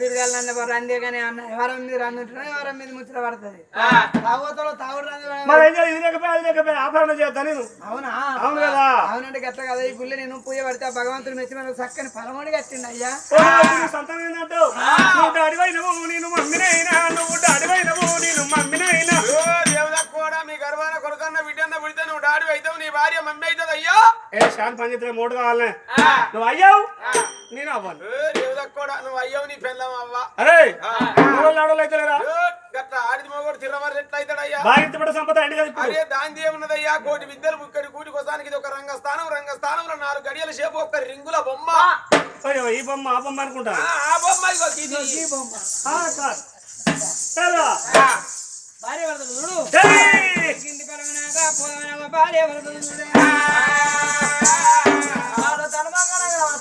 తిరగాలన్న రందే కానీ అన్న ఎవరం మీద రన్ను ఎవరం మీద ముచ్చట పడుతుంది. తాగుతాలో తాగుడు ఆభరణ చేద్దా నేను అవునా? అవును కదా. అవునంటే గట్ల కదా ఈ గుళ్ళ నేను పూజ పడితే భగవంతుడు మెచ్చి మనకు చక్కని ఫలమోడి కట్టిండు అయ్యా. ఏందంటావు? నువ్వు డాడివైనవు నేను మమ్మినైనా నువ్వు డాడివైనవు నేను మమ్మినైనా. ఓ దేవుడా. కూడా మీ గర్వాన కొడుకన్న బిడ్డన్న పుడితే నువ్వు డాడి అవుతావు నీ భార్య మమ్మీ అవుతుంది అయ్యో! ఏ శాంతి మూడు కావాలనే. నువ్వు అయ్యావు? నేను అవ్వను. దేవుడా కూడా నువ్వు అయ్యవు నీ పెళ్ళం అవ్వ. అరే మూడు ఆడలు అయితే లేరా ఓ, గట్ల ఆడిది మగోడు తిరవరు ఎట్లా అవుతాడయ్యా భార్య సంపద ఎండి కదా ఇప్పుడు? అరే దాని ఏమున్నదయ్యా? కోటి విద్యలు కూటి కోసానికి ఇది ఒక రంగస్థానం. రంగస్థానంలో నాలుగు గడియల సేపు ఒక రింగుల బొమ్మ. అయ్యో ఈ బొమ్మ ఆ బొమ్మ అనుకుంటా? ఆ, బొమ్మ ఇగో ఇది. ఆ, కాదు. సరే. భార్య చూడు.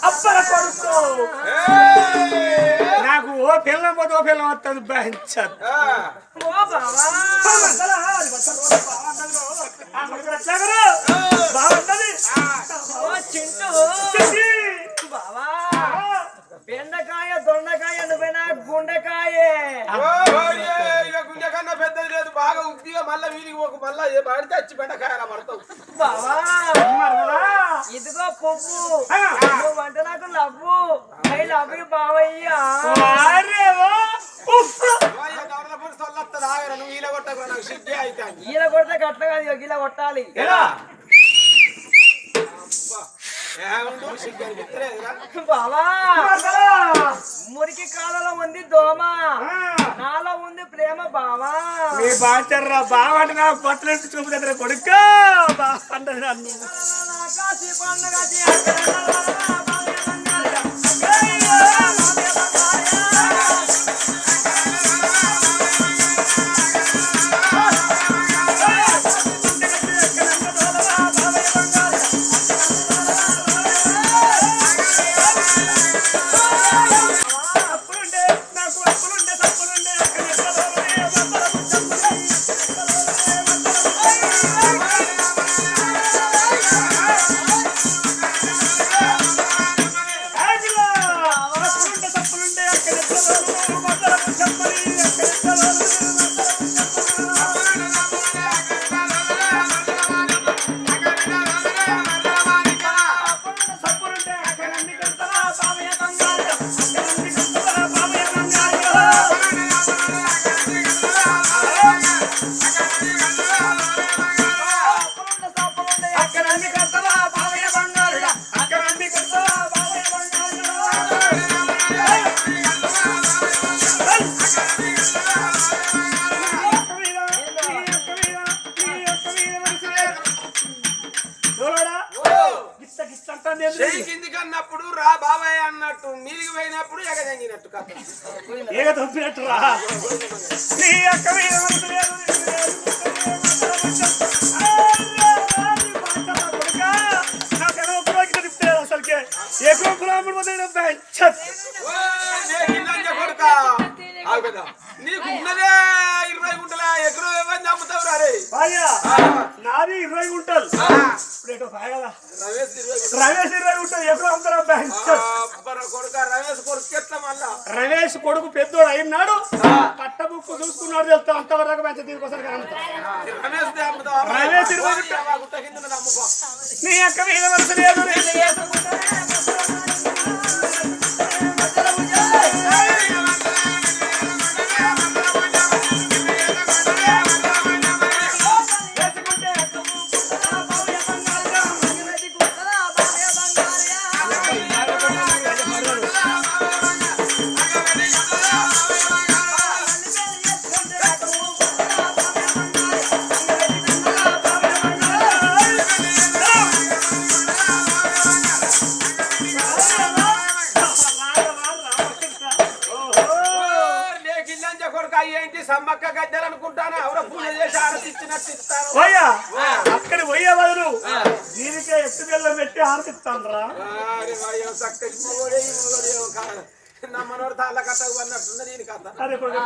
అబ్బర కొడుకు! నాకు ఓ పిల్లం పోతే ఓ పిల్లం వస్తుంది బావా బాగుంటది బావా బెండకాయ దొండకాయ నువ్వేనా గుండెకాయే ఉక్తిగా మళ్ళా వీధికి పోకు మళ్ళా ఏ పడితే వచ్చి బెండకాయలా పడతావు బావా ఇదిగో పువ్వు నువ్వు అంటే నాకు లవ్వు. ఐ లవ్ యూ బావయ్యా. ఈల కొట్టకురా, నాకు సిగ్గే అయితాంది. ఈల కొడితే గట్ల కాదు గీల కొట్టాలి. ఎలా అబ్బా, ఏముండు, సిగ్గు అనిపిత్తలేదురా? బావా మురికి కాలలో ఉంది దోమ నాలో ఉంది ప్రేమ బావా మీ బాచర్రా బావంటే నా బట్టలు చూపు దగ్గర కొడుక కాశీ పండుగ చెయ్యి కిందికి అన్నప్పుడు రా బాబాయ్ అన్నట్టు నీలికి పోయినప్పుడు ఎగదెంగినట్టు కథ ఏగ తప్పినట్టు రా. నీ అక్క మీద మనసు లేదు, నీకు లేదు, నాకేమో కులాకి తిప్పుతాడు అసలుకే. ఎక్కువ కులాముడు ఓ, నే కొడుకా. నీకు ఉన్నదే ఇరవై గుంటల ఎకరం ఏమని చంపుతావు రే. భార్య నాది ఇరవై గుంటలు. రమేష్ ఇరవై గుంటలు. అందరం అబ్బర కొడుక రమేష్ కొడుకు ఎట్లా మళ్ళా? రమేష్ కొడుకు పెద్దోడు అయినాడు. పట్ట బుక్కు చూసుకున్నాడు చెప్తా అంతవరకు బెంచ దీనికోసం రమేష్ ఇరవై. నీ అక్క మీద లేదు సమ్మక్క గద్దెలు అనుకుంటాను ఎవరో పూజ చేసి ఆరతి ఇచ్చినట్టు ఇస్తాను. పోయా? అక్కడ పోయే బదులు దీనికే ఎత్తు బెల్లం పెట్టి ఆర్తిస్తాను రా అరే వాయ్యో, చక్కటి మొగోడే, ఈ మొగోడేమో కాదు. నా మనోడు తాళ్ళ కట్టకు అన్నట్టున్నది దీని కథ. అరే కొడుకు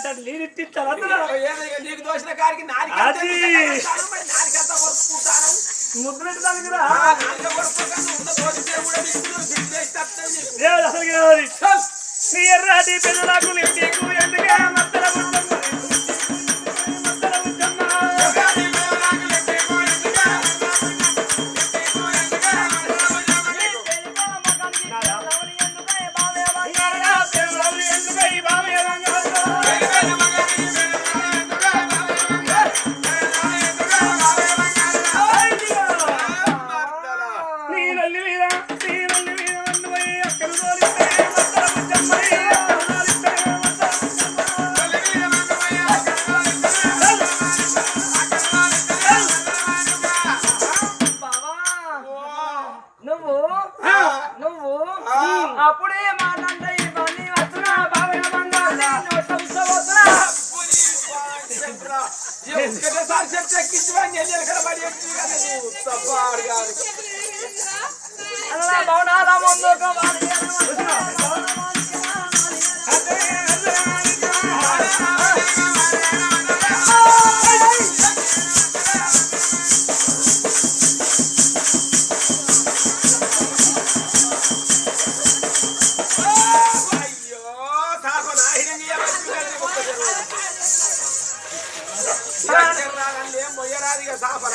ఇట్టిస్తాడు నేను ఇట్టిస్తాను నీకు దోషిన కాడికి అసలు నీ ఎర్రాటి పెళ్ళకు నీకు ఎందుకే అప్పుడే మాట్లాడే ఇవన్నీ వస్తున్నా. బాబాయ్ బంగారు నోట వస్తున్నా. ఒక్కటేసారి చెట్టు ఎక్కించి వాడిని ఎల్లి కనబడి ఎక్కి కదా. నువ్వు తప్పాడు కాదు అలా భవనాల ముందుకు ఏం మొయ్యరాదిగా సాపర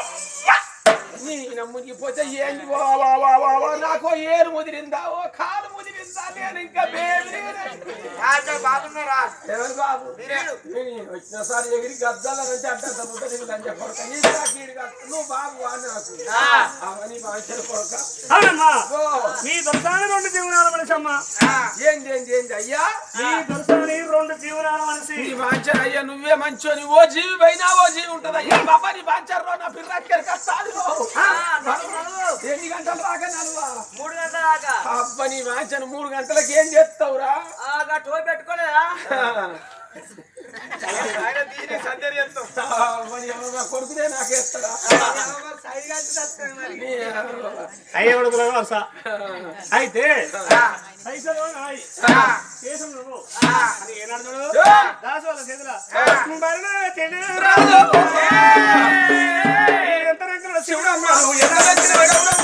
Yes! Yes! నీ మునిగిపోతే ఏంది వా వా వా వా వా నాకు ఏరు ముదిరిందా ఓ కాలు ముదిరిందా నేను ఇంకా బేబీ బాగున్నారా ఎవరు బాబు నేను వచ్చినసారి ఎగిరి గద్దాల నుంచి అడ్డంత ముద్ద నీకు లంచ కొడక నీ కీడు నువ్వు బాబు అని నాకు అవని బాధ్యత కొడక మీ దొరసాని రెండు జీవనాల మనిషి అమ్మా ఏంది ఏంది ఏంది అయ్యా మీ దొరసాని రెండు జీవనాల మనిషి నీ బాంచర్ అయ్యా నువ్వే మంచోని ఓ జీవి పైన ఓ జీవి ఉంటది అయ్యా బాబా నీ బాంచర్ రో నా పిల్లకి కష్టాలు. ఎన్ని గంటలు రాక నలువా మూడు గంటల దాకా. అబ్బా నీ వాంచను మూడు గంటలకు ఏం చేస్తావురా? ఆ గట్టు పెట్టుకోలేదా కొడుకునే నాకేస్తాడా. అయ్యే వరుస. అయితే పైసలు నాయి కేసం నువ్వు. ఏనాడు చూడు? దాసు వాళ్ళ చేతుల. బరణ తెలు ఎంత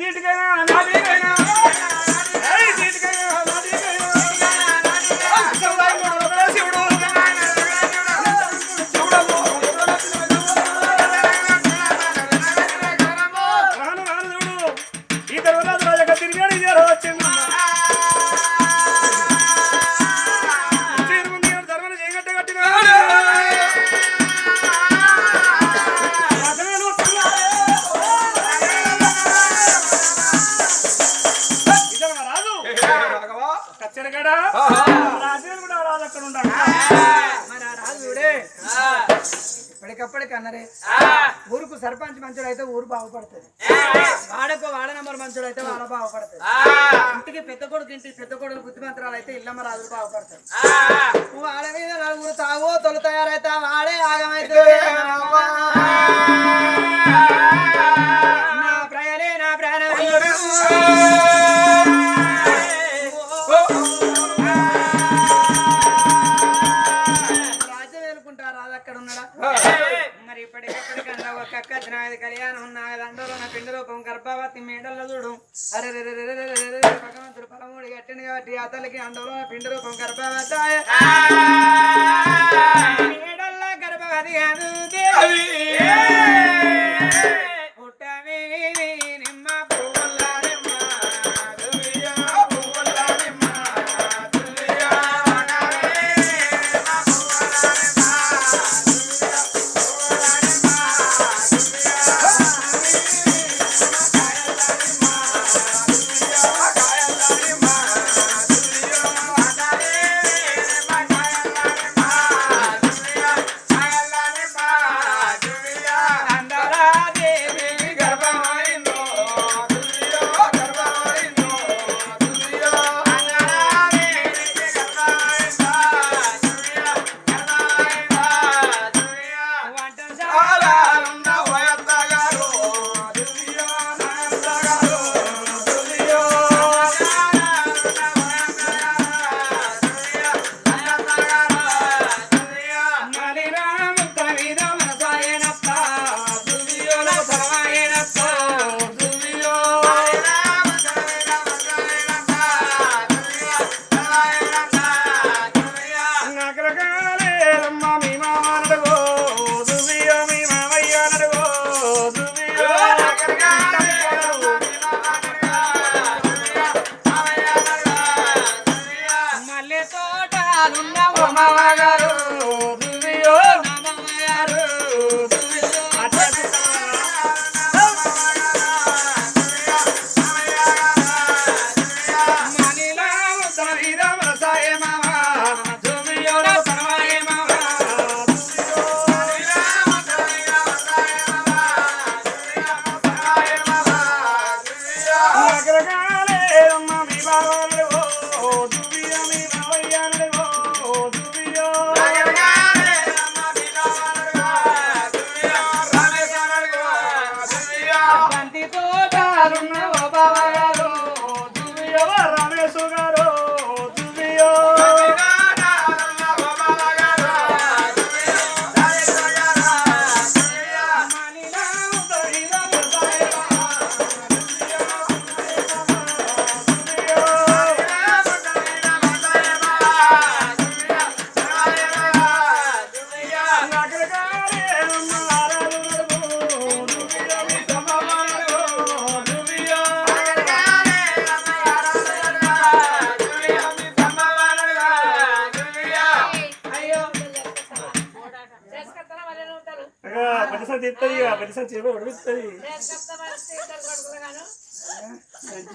నీటికైనా ఇప్పటికప్పటికి అన్నరే. ఊరుకు సర్పంచ్ మంచుడు అయితే ఊరు బాగుపడుతుంది. వాడకు వాడ నంబర్ మంచుడు అయితే వాడ బాగుపడుతుంది ఇంటికి పెద్ద కొడుకు ఇంటికి పెద్ద కొడుకు బుద్ధిమంతరాలు అయితే ఇల్లమ్మ రాజులు బాగుపడతారు వాడ మీద నలుగురు తావో తొలి తయారైతే వాడే ఆగమైతే నా ప్రయాణే నా ప్రాణం పక్కక్క నాది కళ్యాణం నాగ దండలో నా పిండి రూపం గర్భవతి మేడల్లో చూడు. అరే భగవంతుడు పరమూడి కట్టింది కాబట్టి అతనికి అందరూ అండలో పిండి రూపం గర్భవత మేడల్లో గర్భవతి అదు దేవి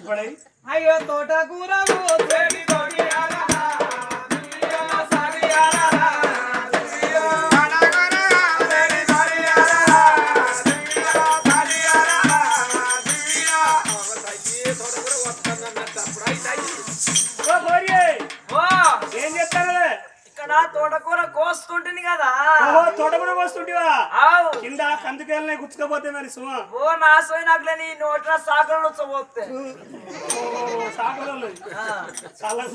पड़ी हाई तोटाकूर కింద కందుకెళ్ళనే గుచ్చుకపోతే మరి సుమ? ఓ నాసోయి నాకు నీ నోట్ల సాగలు పోతే సాకలు చాలా.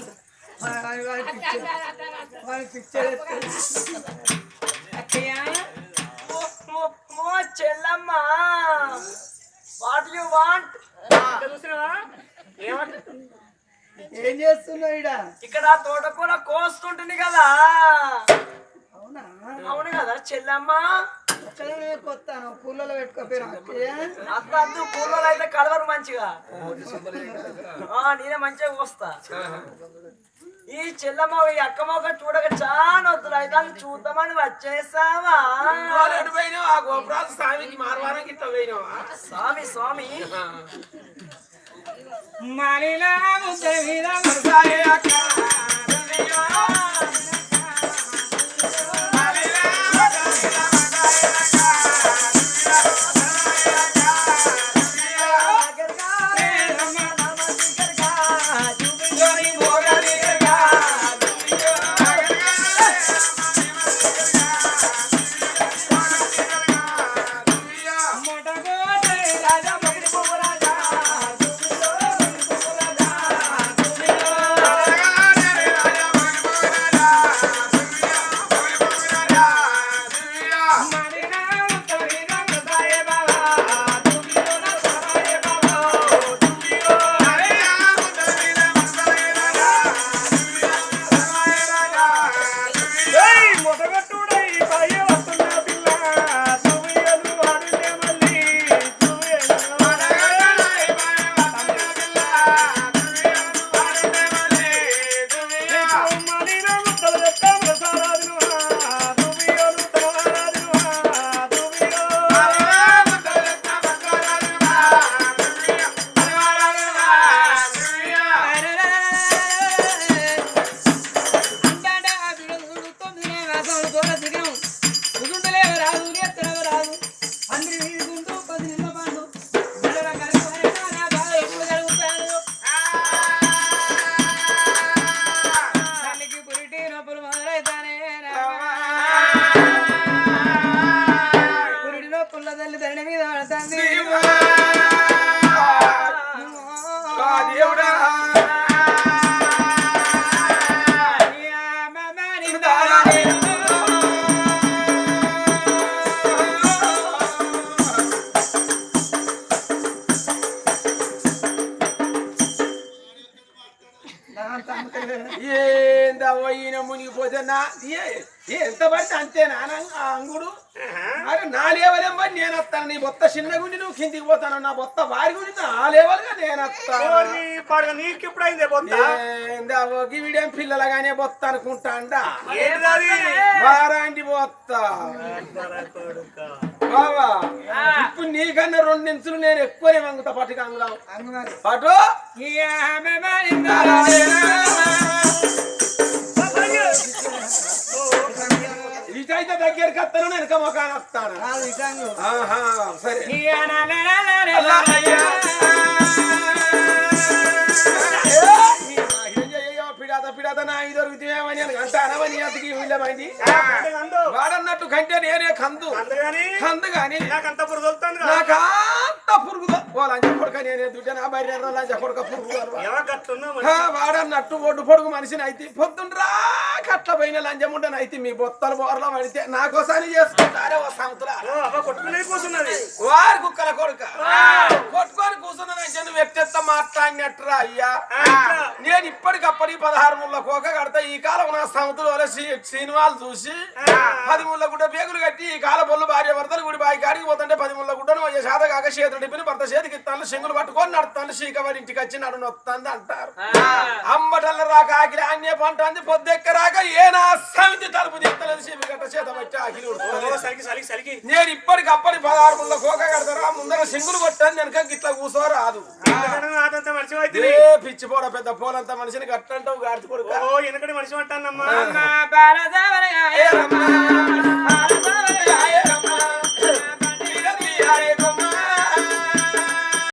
చెల్లమ్మ. వాట్ యు వాంట్ ఏం చేస్తున్నావు ఈడ? ఇక్కడ తోటకూర కోస్తుంటుంది కదా. అవునా? అవును కదా చెల్లమ్మ. కొత్తాను. అందు కూలలో అయితే కలవరు మంచిగా. ఆ, నేనే మంచిగా కోస్తా. ఈ చెల్లమ్మ ఈ అక్క మొక్క చూడక చాలా వద్దులు. అయితే అది చూద్దామని వచ్చేసావా? ఆ గోపురాలు స్వామికి మార్వారానికి ఇట్లా పోయినావా? స్వామి స్వామి. అక్క. ఈయన మునిగిపోతే నా ఏ- ఎంత పడితే అంతే నాన్న ఆ అంగుడు. అరే నా లేవలేం మరి నేను వస్తాను. నీ బొత్త చిన్న గుండి నువ్వు కిందికి పోతాను. నా బొత్త వారి గుండి నా లేవలుగా నేను వస్తాను. నీకు ఎప్పుడు అయిందే బొత్త? వీడేం పిల్లలగానే బొత్త అనుకుంటా అంట వారాంటి బొత్త. బావా ఇప్పుడు నీకన్నా రెండు ఇంచులు నేను ఎక్కువనే వంగుతా పట్టుకు అంగుదాం అంగు ఇటైతే దగ్గరికి వస్తాను వెనక మొఖాన్ని వస్తాను. సరే వాడన్నట్టు కంటే నేనే కందు కందు గాని నాకంత పురుగొలుతాను నాకంత పురుగు లంచ కొడుక నేనే దుడ్డ నా బయట లంచ కొడుక వాడన్నట్టు ఒడ్డు పొడుగు మనిషిని అయితే పొద్దుండ్రా కట్ల పైన లంజముండని అయితే మీ బొత్తలు బోర్లో పడితే నాకోసారి చేసుకుంటారే ఓ సంవత్సరా అవ్వ కొట్టుకునే కూర్చున్నది వారి కుక్కల కొడుక. కొట్టుకొని కూర్చున్నదని చెప్పి వ్యక్తిత్వం మాట్లాడినట్టురా అయ్యా. నేను ఇప్పటికప్పటి పదహారు ముళ్ళ కోక కడతా. ఈ కాలం నా సముద్రంలో సినిమాలు చూసి పది ముళ్ళ గుడ్డ పేగులు కట్టి ఈ కాల బొల్లు భార్య భర్తలు గుడి బాయి కాడికి పోతుంటే పది ముళ్ళ గుడ్డను శాత కాక చేతులు డిప్పిని భర్త చేతికి ఇస్తాను శంగులు పట్టుకొని నడుతాను శీకవాడి ఇంటికి వచ్చి నడు నొత్తాంది అంటారు. అమ్మటల్ల రాక ఆకిలి అన్య పంట అంది పొద్దెక్క రాక ఏ నా సమితి తలుపు తీస్తలేదు చీపు గట్ట చేత పట్టి ఆకిలి నేను ఇప్పటికప్పటి పదహారు ముళ్ళ కోక కడతారా ముందర సింగులు కొట్టాను వెనక మనిషి అయితే ఏ పిచ్చి పోడ పెద్ద పోలంత మనిషిని కట్టంటావు గాడిచి కొడుకు. ఓ వెనకటి మనిషి అంటానమ్మా